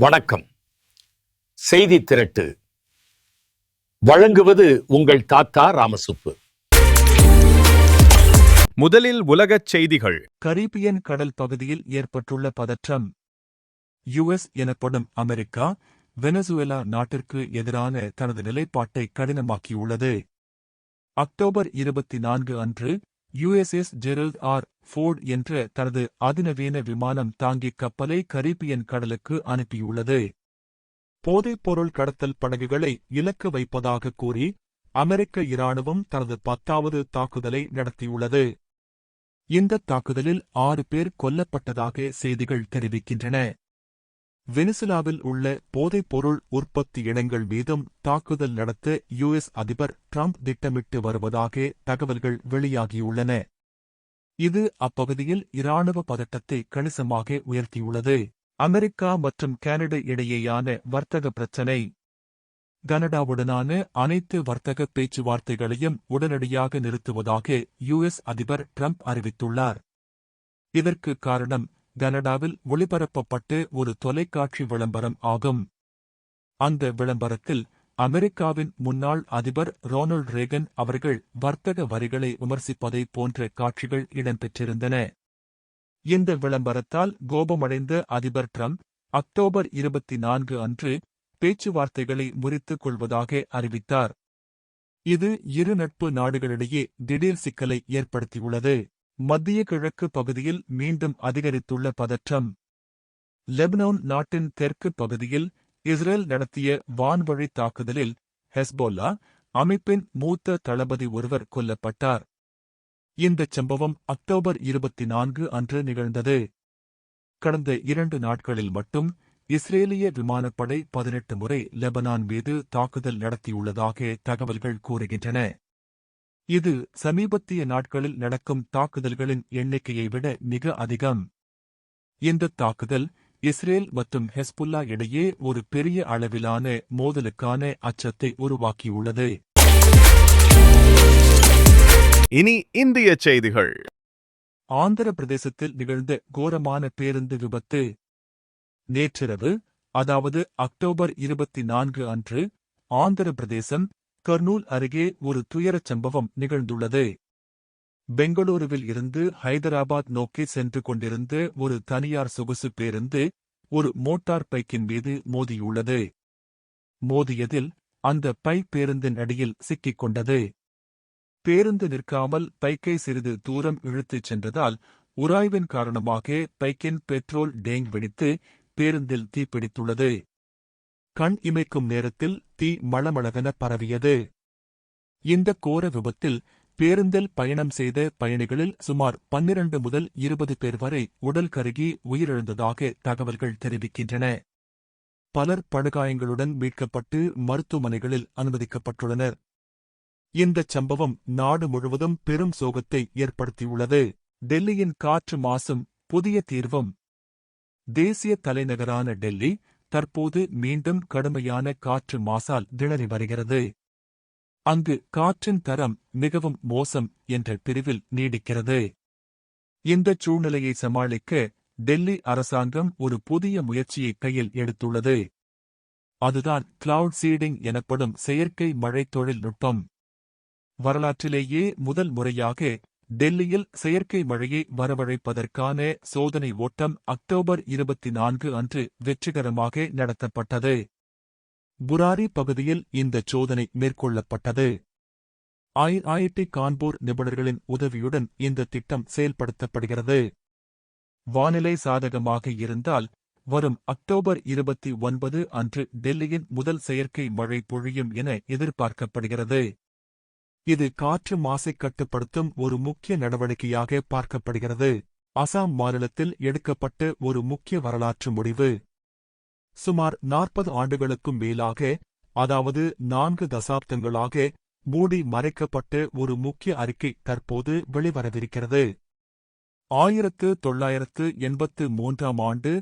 வணக்கம். செய்தி திரட்டு. வழங்குவது உங்கள் தாத்தா ராமசுப்பு. முதலில் உலகச் செய்திகள். கரீபியன் கடல் பகுதியில் ஏற்பட்டுள்ள பதற்றம். யுஎஸ் எனப்படும் அமெரிக்கா வெனசுவேலா நாட்டிற்கு எதிரான தனது நிலைப்பாட்டை கடினமாக்கியுள்ளது. அக்டோபர் இருபத்தி நான்கு அன்று யுஎஸ்எஸ் ஜெரல்ட் ஆர். ஃபோர்ட் என்ற தனது அதிநவீன விமானம் தாங்கி கப்பலை கரீபியன் கடலுக்கு அனுப்பியுள்ளது. போதைப்பொருள் கடத்தல் படகுகளை இலக்கு வைப்பதாக கூறி அமெரிக்க இராணுவம் தனது பத்தாவது தாக்குதலை நடத்தியுள்ளது. இந்த தாக்குதலில் ஆறு பேர் கொல்லப்பட்டதாக செய்திகள் தெரிவிக்கின்றன. வெனிசுலாவில் உள்ள போதைப்பொருள் உற்பத்தி இடங்கள் மீதும் தாக்குதல் நடத்த யுஎஸ் அதிபர் ட்ரம்ப் திட்டமிட்டு வருவதாக தகவல்கள் வெளியாகியுள்ளன. இது அப்பகுதியில் இராணுவ பதட்டத்தை கணிசமாக உயர்த்தியுள்ளது. அமெரிக்கா மற்றும் கனடா இடையேயான வர்த்தக பிரச்சினை. கனடாவுடனான அனைத்து வர்த்தக பேச்சுவார்த்தைகளையும் உடனடியாக நிறுத்துவதாக யுஎஸ் அதிபர் ட்ரம்ப் அறிவித்துள்ளார். இதற்கு காரணம் கனடாவில் ஒளிபரப்பப்பட்டு ஒரு தொலைக்காட்சி விளம்பரம் ஆகும். அந்த விளம்பரத்தில் அமெரிக்காவின் முன்னாள் அதிபர் ரோனால்ட் ரேகன் அவர்கள் வர்த்தக வரிகளை விமர்சிப்பதை போன்ற காட்சிகள் இடம்பெற்றிருந்தன. இந்த விளம்பரத்தால் கோபமடைந்த அதிபர் ட்ரம்ப் அக்டோபர் இருபத்தி நான்கு அன்று பேச்சுவார்த்தைகளை முறித்துக் கொள்வதாக அறிவித்தார். இது இரு நட்பு நாடுகளிடையே திடீர் சிக்கலை ஏற்படுத்தியுள்ளது. மத்திய கிழக்கு பகுதியில் மீண்டும் அதிகரித்துள்ள பதற்றம். லெபனான் நாட்டின் தெற்கு பகுதியில் இஸ்ரேல் நடத்திய வான்வழி தாக்குதலில் ஹெஸ்போல்லா அமைப்பின் மூத்த தளபதி ஒருவர் கொல்லப்பட்டார். இந்தச் சம்பவம் அக்டோபர் இருபத்தி நான்கு அன்று நிகழ்ந்தது. கடந்த இரண்டு நாட்களில் மட்டும் இஸ்ரேலிய விமானப்படை பதினெட்டு முறை லெபனான் மீது தாக்குதல் நடத்தியுள்ளதாக தகவல்கள் கூறுகின்றன. இது சமீபத்திய நாட்களில் நடக்கும் தாக்குதல்களின் எண்ணிக்கையை விட மிக அதிகம். இந்த தாக்குதல் இஸ்ரேல் மற்றும் ஹெஸ்புல்லா இடையே ஒரு பெரிய அளவிலான மோதலுக்கான அச்சத்தை உருவாக்கியுள்ளது. இனி இந்திய செய்திகள். ஆந்திர பிரதேசத்தில் நிகழ்ந்த கோரமான பேருந்து விபத்து. நேற்றிரவு அதாவது அக்டோபர் இருபத்தி நான்கு அன்று ஆந்திர பிரதேசம் கர்னூல் அருகே ஒரு துயரச் சம்பவம் நிகழ்ந்துள்ளது. பெங்களூருவில் இருந்து ஹைதராபாத் நோக்கி சென்று கொண்டிருந்த ஒரு தனியார் சொகுசு பேருந்து ஒரு மோட்டார் பைக்கின் மீது மோதியுள்ளது. மோதியதில் அந்த பை பேருந்தின் அடியில் சிக்கிக் கொண்டது. பேருந்து நிற்காமல் பைக்கை சிறிது தூரம் இழுத்துச் சென்றதால் உராய்வின் காரணமாக பைக்கின் பெட்ரோல் டேங் வெடித்து பேருந்தில் தீப்பிடித்துள்ளது. கண் இமைக்கும் நேரத்தில் தீ மளமளவென பரவியது. இந்த கோர விபத்தில் பேருந்தில் பயணம் செய்த பயணிகளில் சுமார் பன்னிரண்டு முதல் இருபது பேர் வரை உடல் கருகி உயிரிழந்ததாக தகவல்கள் தெரிவிக்கின்றன. பலர் படுகாயங்களுடன் மீட்கப்பட்டு மருத்துவமனைகளில் அனுமதிக்கப்பட்டுள்ளனர். இந்தச் சம்பவம் நாடு முழுவதும் பெரும் சோகத்தை ஏற்படுத்தியுள்ளது. டெல்லியின் காற்று மாசும் புதிய தீர்வும். தேசிய தலைநகரான டெல்லி தற்போது மீண்டும் கடுமையான காற்று மாசால் திணறி வருகிறது. அங்கு காற்றின் தரம் மிகவும் மோசம் என்ற பிரிவில் நீடிக்கிறது. இந்தச் சூழ்நிலையை சமாளிக்க டெல்லி அரசாங்கம் ஒரு புதிய முயற்சியை கையில் எடுத்துள்ளது. அதுதான் கிளவுட் சீடிங் எனப்படும் செயற்கை மழை தொழில்நுட்பம். வரலாற்றிலேயே முதல் முறையாக டெல்லியில் செயற்கை மழையை வரவழைப்பதற்கான சோதனை ஓட்டம் அக்டோபர் இருபத்தி நான்கு அன்று வெற்றிகரமாக நடத்தப்பட்டது. புராரி பகுதியில் இந்த சோதனை மேற்கொள்ளப்பட்டது. ஐஐடி கான்பூர் நிபுணர்களின் உதவியுடன் இந்த திட்டம் செயல்படுத்தப்படுகிறது. வானிலை சாதகமாக இருந்தால் வரும் அக்டோபர் இருபத்தி ஒன்பது அன்று டெல்லியின் முதல் செயற்கை மழை பொழியும் என எதிர்பார்க்கப்படுகிறது. இது காற்று மாசை கட்டுப்படுத்தும் ஒரு முக்கிய நடவடிக்கையாக பார்க்கப்படுகிறது. அசாம் மாநிலத்தில் எடுக்கப்பட்ட ஒரு முக்கிய வரலாற்று முடிவு. சுமார் நாற்பது ஆண்டுகளுக்கும் மேலாக அதாவது நான்கு தசாப்தங்களாக மூடி மறைக்கப்பட்ட ஒரு முக்கிய அறிக்கை தற்போது வெளிவரவிருக்கிறது. ஆயிரத்து தொள்ளாயிரத்து எண்பத்து மூன்றாம் ஆண்டு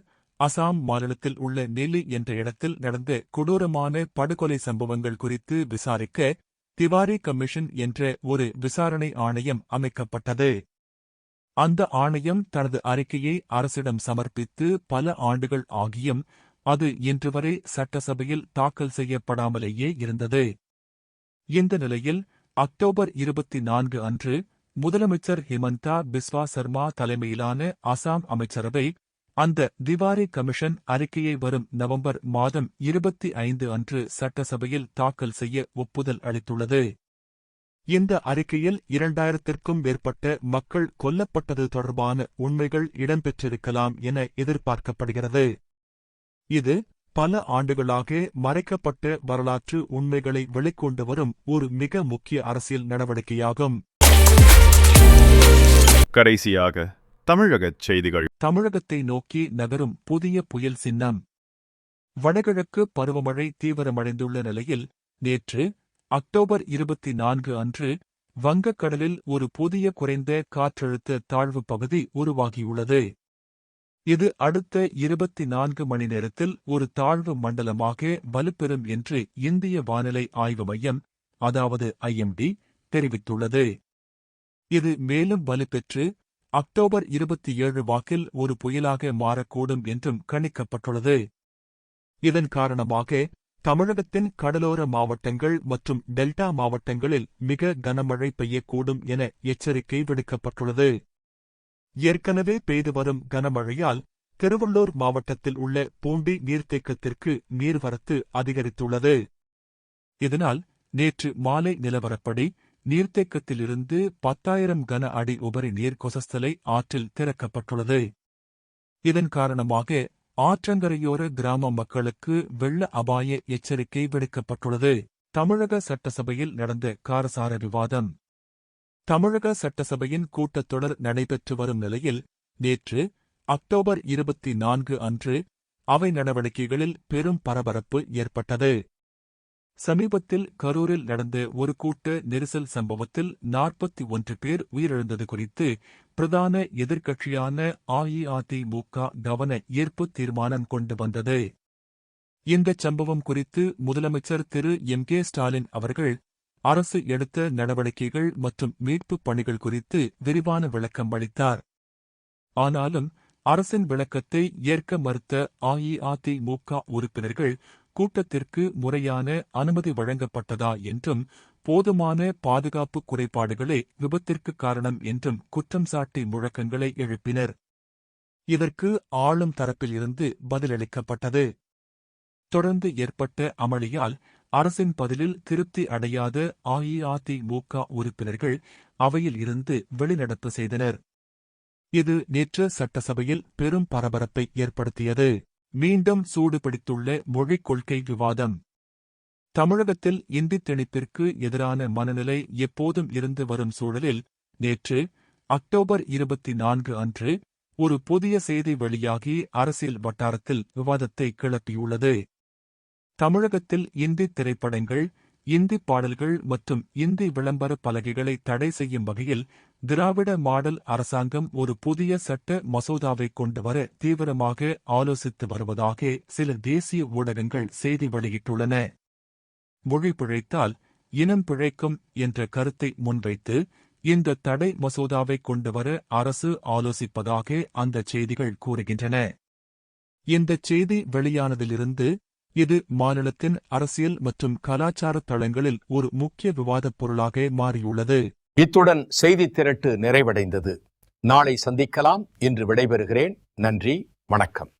அசாம் மாநிலத்தில் உள்ள நெல்லி என்ற இடத்தில் நடந்த கொடூரமான படுகொலை சம்பவங்கள் குறித்து விசாரிக்க திவாரி கமிஷன் என்ற ஒரு விசாரணை ஆணையம் அமைக்கப்பட்டது. அந்த ஆணையம் தனது அறிக்கையை அரசிடம் சமர்ப்பித்து பல ஆண்டுகள் ஆகியும் அது இன்று வரை சட்டசபையில் தாக்கல் செய்யப்படாமலேயே இருந்தது. இந்த நிலையில் அக்டோபர் இருபத்தி நான்கு அன்று முதலமைச்சர் ஹிமந்தா பிஸ்வா சர்மா தலைமையிலான அசாம் அமைச்சரவை அந்த திவாரி கமிஷன் அறிக்கையை வரும் நவம்பர் மாதம் இருபத்தி ஐந்து அன்று சட்டசபையில் தாக்கல் செய்ய ஒப்புதல் அளித்துள்ளது. இந்த அறிக்கையில் இரண்டாயிரத்திற்கும் மேற்பட்ட மக்கள் கொல்லப்பட்டது தொடர்பான உண்மைகள் இடம்பெற்றிருக்கலாம் என எதிர்பார்க்கப்படுகிறது. இது பல ஆண்டுகளாக மறைக்கப்பட்ட வரலாற்று உண்மைகளை வெளிக்கொண்டு வரும் ஒரு மிக முக்கிய அரசியல் நடவடிக்கையாகும். கடைசியாக தமிழகச் செய்திகள். தமிழகத்தை நோக்கி நகரும் புதிய புயல் சின்னம். வடகிழக்கு பருவமழை தீவிரமடைந்துள்ள நிலையில் நேற்று அக்டோபர் இருபத்தி நான்கு அன்று வங்கக்கடலில் ஒரு புதிய குறைந்த காற்றழுத்த தாழ்வு பகுதி உருவாகியுள்ளது. இது அடுத்த இருபத்தி நான்கு மணி நேரத்தில் ஒரு தாழ்வு மண்டலமாக வலுப்பெறும் என்று இந்திய வானிலை ஆய்வு மையம் அதாவது ஐஎம்டி தெரிவித்துள்ளது. இது மேலும் வலுப்பெற்று அக்டோபர் இருபத்தி ஏழு வாக்கில் ஒரு புயலாக மாறக்கூடும் என்றும் கணிக்கப்பட்டுள்ளது. இதன் காரணமாக தமிழகத்தின் கடலோர மாவட்டங்கள் மற்றும் டெல்டா மாவட்டங்களில் மிக கனமழை பெய்யக்கூடும் என எச்சரிக்கை விடுக்கப்பட்டுள்ளது. ஏற்கனவே பெய்து வரும் கனமழையால் திருவள்ளூர் மாவட்டத்தில் உள்ள பூண்டி நீர்த்தேக்கத்திற்கு நீர்வரத்து அதிகரித்துள்ளது. இதனால் நேற்று மாலை நிலவரப்படி நீர்த்தேக்கத்திலிருந்து பத்தாயிரம் கன அடி உபரி நீர் கொசஸ்தலை ஆற்றில் திறக்கப்பட்டுள்ளது. இதன் காரணமாக ஆற்றங்கரையோர கிராம மக்களுக்கு வெள்ள அபாய எச்சரிக்கை விடுக்கப்பட்டுள்ளது. தமிழக சட்டசபையில் நடந்த காரசார விவாதம். தமிழக சட்டசபையின் கூட்டத்தொடர் நடைபெற்று வரும் நிலையில் நேற்று அக்டோபர் இருபத்தி நான்கு அன்று அவை நடவடிக்கைகளில் பெரும் பரபரப்பு ஏற்பட்டது. சமீபத்தில் கரூரில் நடந்த ஒரு கூட்ட நெரிசல் சம்பவத்தில் நாற்பத்தி ஒன்று பேர் உயிரிழந்தது குறித்து பிரதான எதிர்க்கட்சியான அஇஅதிமுக கவன ஈர்ப்பு தீர்மானம் கொண்டு வந்தது. இந்தச் சம்பவம் குறித்து முதலமைச்சர் திரு. எம். கே. ஸ்டாலின் அவர்கள் அரசு எடுத்த நடவடிக்கைகள் மற்றும் மீட்புப் பணிகள் குறித்து விரிவான விளக்கம் அளித்தார். ஆனாலும் அரசின் விளக்கத்தை ஏற்க மறுத்த அஇஅதிமுக உறுப்பினர்கள் கூட்டத்திற்கு முறையான அனுமதி வழங்கப்பட்டதா என்றும் போதுமான பாதுகாப்பு குறைபாடுகளே விபத்திற்கு காரணம் என்றும் குற்றம் சாட்டி முழக்கங்களை எழுப்பினர். இதற்கு ஆளும் தரப்பில் இருந்து பதிலளிக்கப்பட்டது. தொடர்ந்து ஏற்பட்ட அமளியால் அரசின் பதிலில் திருப்தி அடையாத அஇஅதிமுக உறுப்பினர்கள் அவையில் இருந்து வெளிநடப்பு செய்தனர். இது நேற்று சட்டசபையில் பெரும் பரபரப்பை ஏற்படுத்தியது. மீண்டும் சூடுபிடித்துள்ள மொழிக் கொள்கை விவாதம். தமிழகத்தில் இந்தி திணிப்பிற்கு எதிரான மனநிலை எப்போதும் இருந்து வரும் சூழலில் நேற்று அக்டோபர் இருபத்தி நான்கு அன்று ஒரு புதிய செய்தி வெளியாகி அரசியல் வட்டாரத்தில் விவாதத்தை கிளப்பியுள்ளது. தமிழகத்தில் இந்தி திரைப்படங்கள் இந்தி பாடல்கள் மற்றும் இந்தி விளம்பர பலகைகளை தடை செய்யும் வகையில் திராவிட மாடல் அரசாங்கம் ஒரு புதிய சட்ட மசோதாவை கொண்டு வர தீவிரமாக ஆலோசித்து வருவதாக சில தேசிய ஊடகங்கள் செய்தி வெளியிட்டுள்ளன. மொழி பிழைத்தால் இனம் பிழைக்கும் என்ற கருத்தை முன்வைத்து இந்த தடை மசோதாவை கொண்டு வர அரசு ஆலோசிப்பதாக அந்த செய்திகள் கூறுகின்றன. இந்த செய்தி வெளியானதிலிருந்து இது மாநிலத்தின் அரசியல் மற்றும் கலாச்சார தளங்களில் ஒரு முக்கிய விவாதப் பொருளாக மாறியுள்ளது. இத்துடன் செய்தி திரட்டு நிறைவடைந்தது. நாளை சந்திக்கலாம். என்று விடைபெறுகிறேன். நன்றி. வணக்கம்.